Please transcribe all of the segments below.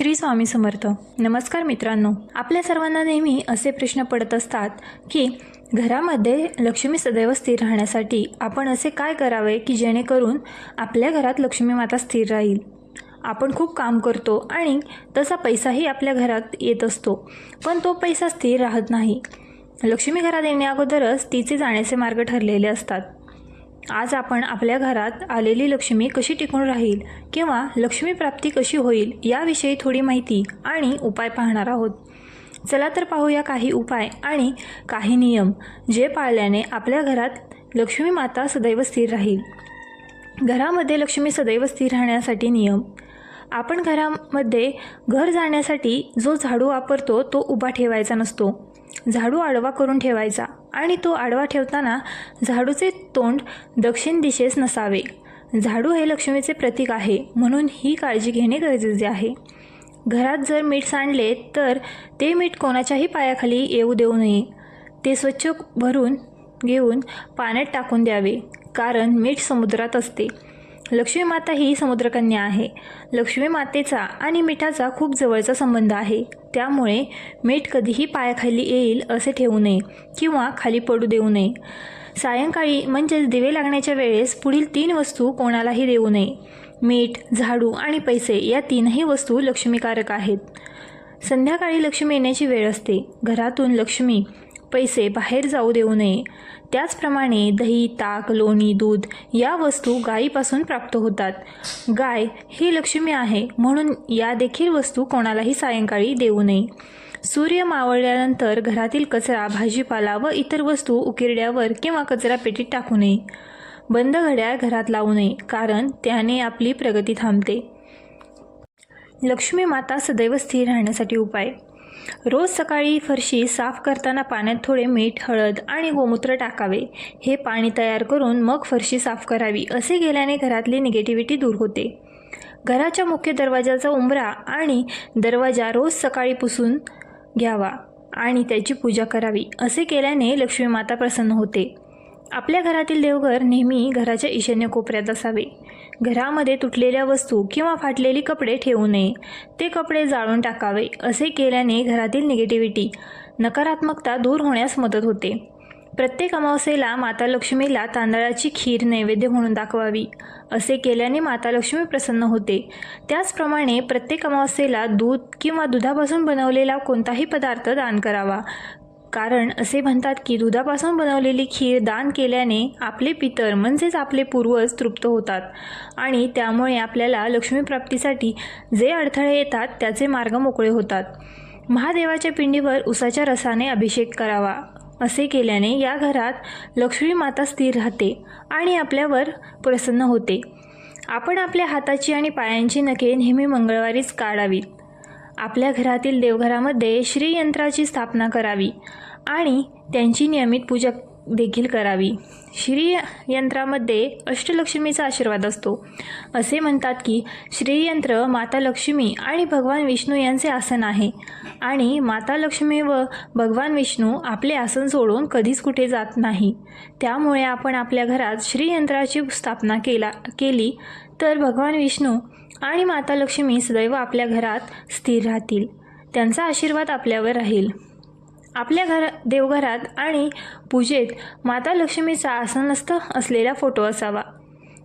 श्री स्वामी समर्थ. नमस्कार मित्रांनो. आपल्या सर्वांना नेहमी असे प्रश्न पडत असतात की घरामध्ये लक्ष्मी सदैव स्थिर राहण्यासाठी आपण असे काय करावे की जेणेकरून आपल्या घरात लक्ष्मी माता स्थिर राहील? आपण खूप काम करतो आणि तसा पैसाही आपल्या घरात येत असतो पण तो पैसा स्थिर राहत नाही. लक्ष्मी घरात येण्याअगोदरच तिचे जाण्याचे मार्ग ठरलेले असतात. आज आपण आपल्या घरात आलेली लक्ष्मी कशी टिकून राहील किंवा लक्ष्मी प्राप्ती कशी होईल याविषयी थोडी माहिती आणि उपाय पाहणार आहोत. चला तर पाहूया काही उपाय आणि काही नियम जे पाळल्याने आपल्या घरात लक्ष्मी माता सदैव स्थिर राहील. घरामध्ये लक्ष्मी सदैव स्थिर राहण्यासाठी नियम. आपण घरामध्ये घर जाण्यासाठी जो झाडू वापरतो तो उभा ठेवायचा नसतो. झाडू आडवा करून ठेवायचा आणि तो आडवा ठेवताना झाडूचे तोंड दक्षिण दिशेस नसावे. झाडू हे लक्ष्मीचे प्रतीक आहे म्हणून ही काळजी घेणे गरजेचे आहे. घरात जर मीठ सांडले तर ते मीठ कोणाच्याही पायाखाली येऊ देऊ नये. ते स्वच्छ भरून घेऊन पाण्यात टाकून द्यावे कारण मीठ समुद्रात असते. लक्ष्मी माता ही समुद्रकन्या आहे. लक्ष्मी मातेचा आणि मिठाचा खूप जवळचा संबंध आहे. त्यामुळे मीठ कधीही पायाखाली येईल असे ठेवू नये किंवा खाली पडू देऊ नये. सायंकाळी म्हणजेच दिवे लागण्याच्या वेळेस पुढील तीन वस्तू कोणालाही देऊ नये. मीठ झाडू आणि पैसे या तीनही वस्तू लक्ष्मीकारक आहेत. संध्याकाळी लक्ष्मी येण्याची वेळ असते. घरातून लक्ष्मी पैसे बाहेर जाऊ देऊ नये. त्याचप्रमाणे दही ताक लोणी दूध या वस्तू गायीपासून प्राप्त होतात. गाय ही लक्ष्मी आहे म्हणून या देखील वस्तू कोणालाही सायंकाळी देऊ नये. सूर्य मावळल्यानंतर घरातील कचरा भाजीपाला व इतर वस्तू उकिरड्यावर किंवा कचरा पेटीत टाकू नये. बंद घड्याळ घरात लावू नये कारण त्याने आपली प्रगती थांबते. लक्ष्मी माता सदैव स्थिर राहण्यासाठी उपाय. रोज सकाळी फरशी साफ करताना पाण्यात थोडे मीठ हळद आणि गोमूत्र टाकावे. हे पाणी तयार करून मग फरशी साफ करावी असे केल्याने घरातली निगेटिव्हिटी दूर होते. घराच्या मुख्य दरवाजाचा उंबरा आणि दरवाजा रोज सकाळी पुसून घ्यावा आणि त्याची पूजा करावी असे केल्याने लक्ष्मी माता प्रसन्न होते. आपल्या घरातील देवघर नेहमी घराच्या ईशान्य कोपऱ्यात असावे. घरामध्ये तुटलेल्या वस्तू किंवा फाटलेली कपडे ठेवू नये. ते कपडे जाळून टाकावे असे केल्याने घरातील निगेटिव्हिटी नकारात्मकता दूर होण्यास मदत होते. प्रत्येक अमावस्येला माता लक्ष्मीला तांदळाची खीर नैवेद्य म्हणून दाखवावी असे केल्याने माता लक्ष्मी प्रसन्न होते. त्याचप्रमाणे प्रत्येक अमावस्येला दूध किंवा दुधापासून बनवलेला कोणताही पदार्थ दान करावा. कारण असे म्हणतात की दुधापासून बनवलेली खीर दान केल्याने आपले पितर म्हणजेच आपले पूर्वज तृप्त होतात. आणि त्यामुळे आपल्याला लक्ष्मीप्राप्तीसाठी जे अडथळे येतात त्याचे मार्ग मोकळे होतात. महादेवाच्या पिंडीवर उसाच्या रसाने अभिषेक करावा असे केल्याने या घरात लक्ष्मी माता स्थिर राहते आणि आपल्यावर प्रसन्न होते. आपण आपल्या हाताची आणि पायांची नखे नेहमी मंगळवारीच काढावीत. आपल्या घरातील देवघरामध्ये श्रीयंत्राची स्थापना करावी आणि त्यांची नियमित पूजा देखील करावी. श्रीयंत्रामध्ये अष्टलक्ष्मीचा आशीर्वाद असतो. असे म्हणतात की श्रीयंत्र माता लक्ष्मी आणि भगवान विष्णू यांचे आसन आहे आणि माता लक्ष्मी व भगवान विष्णू आपले आसन सोडून कधीच कुठे जात नाही. त्यामुळे आपण आपल्या घरात श्रीयंत्राची स्थापना केला केली तर भगवान विष्णू आणि माता लक्ष्मी सदैव आपल्या घरात स्थिर राहतील. त्यांचा आशीर्वाद आपल्यावर राहील. आपल्या घर देवघरात आणि पूजेत माता लक्ष्मीचा आसनस्थ असलेला फोटो असावा.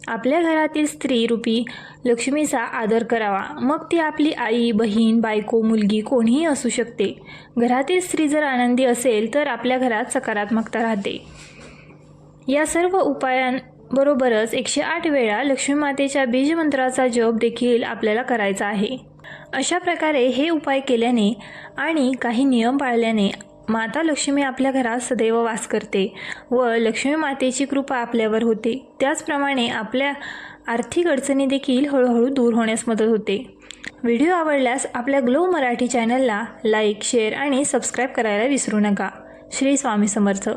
आपल्या घरातील स्त्री रूपी लक्ष्मीचा आदर करावा. मग ती आपली आई बहीण बायको मुलगी कोणीही असू शकते. घरातील स्त्री जर आनंदी असेल तर आपल्या घरात सकारात्मकता राहते. या सर्व बरोबरच एकशे आठ वेळा लक्ष्मी मातेच्या बीजमंत्राचा जप देखील आपल्याला करायचा आहे. अशा प्रकारे हे उपाय केल्याने आणि काही नियम पाळल्याने माता लक्ष्मी आपल्या घरात सदैव वास करते व लक्ष्मी मातेची कृपा आपल्यावर होते. त्याचप्रमाणे आपल्या आर्थिक अडचणी देखील हळूहळू दूर होण्यास मदत होते. व्हिडिओ आवडल्यास आपल्या ग्लो मराठी चॅनलला लाईक शेअर आणि सबस्क्राईब करायला विसरू नका. श्री स्वामी समर्थ.